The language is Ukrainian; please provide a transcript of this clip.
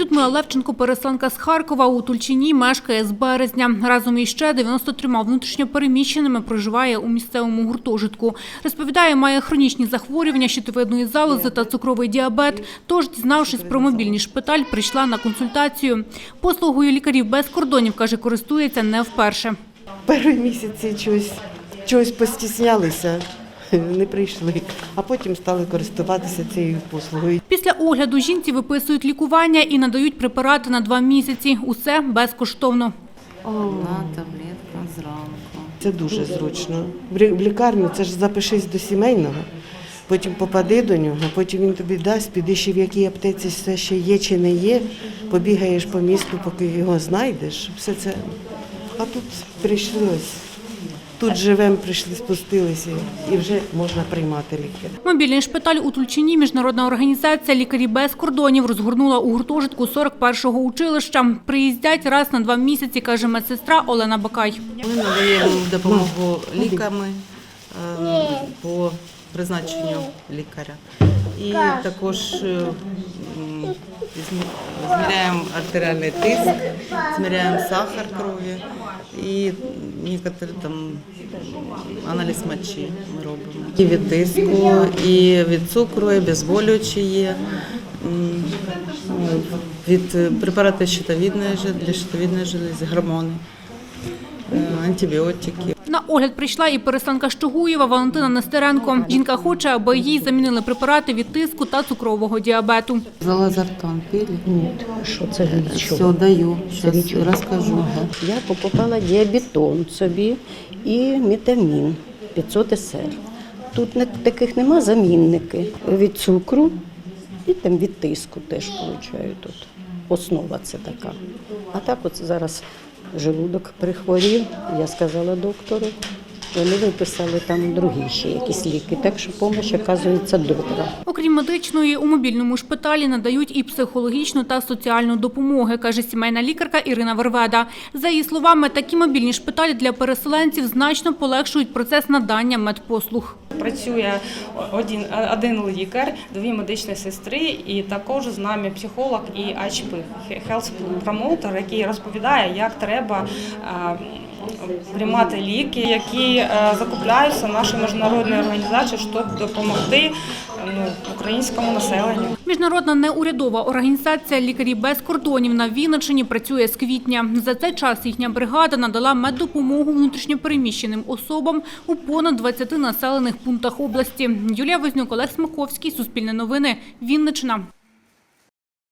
Людмила Левченко, переселенка з Харкова, у Тульчині мешкає з березня. Разом із ще 93 внутрішньопереміщеними проживає у місцевому гуртожитку. Розповідає, має хронічні захворювання щитовидної залози та цукровий діабет. Тож, дізнавшись про мобільний шпиталь, прийшла на консультацію. Послугою лікарів без кордонів, каже, користується не вперше. Перші місяці чогось, чогось постіснялися, не прийшли, а потім стали користуватися цією послугою. Після огляду жінці виписують лікування і надають препарати на два місяці. Усе безкоштовно. Одна таблетка зранку. Це дуже зручно. В лікарню це ж запишись до сімейного, потім попади до нього, потім він тобі дасть, піди ще в якій аптеці все ще є чи не є, побігаєш по місту, поки його знайдеш. Все це. А тут прийшли ось. Тут живемо, прийшли, спустилися і вже можна приймати ліки. Мобільний шпиталь у Тульчині міжнародна організація «Лікарі без кордонів» розгорнула у гуртожитку 41-го училища. Приїздять раз на два місяці, каже медсестра Олена Бакай. Ми надаємо допомогу ліками е, по призначенню лікаря. І також м, зміряємо артеріальний тиск, зміряємо сахар крові і некоторі там аналіз мочі ми робимо. І від тиску, і від цукру, і обезболюючі є. Від препарати щитовідної для щитовідної желези, гормони, е, антибіотики. На огляд прийшла і переселенка з Чугуєва Валентина Нестеренко. Жінка хоче, аби їй замінили препарати від тиску та цукрового діабету. Залазартон пили? Нет, що це Все, даю. Чого? розкажу. Я покупала діабетон собі і метамін 500 СР. Тут таких нема замінники від цукру і там від тиску теж получаю тут. Основа це така. А так от зараз желудок прихворів, я сказала доктору. Вони виписали там другі ще якісь ліки, так що допомога, оказується, добра. Окрім медичної, у мобільному шпиталі надають і психологічну та соціальну допомогу, каже сімейна лікарка Ірина Верведа. За її словами, такі мобільні шпиталі для переселенців значно полегшують процес надання медпослуг. Працює один, один лікар, дві медичні сестри, і також з нами психолог і HP, health promoter, який розповідає, як треба приймати ліки, які е, закупляються нашою міжнародною організацією, щоб допомогти е, ну, українському населенню. Міжнародна неурядова організація «Лікарі без кордонів» на Вінниччині працює з квітня. За цей час їхня бригада надала меддопомогу внутрішньопереміщеним особам у понад 20 населених пунктах області. Юлія Вознюк, Олег Смаковський, Суспільне новини, Вінниччина.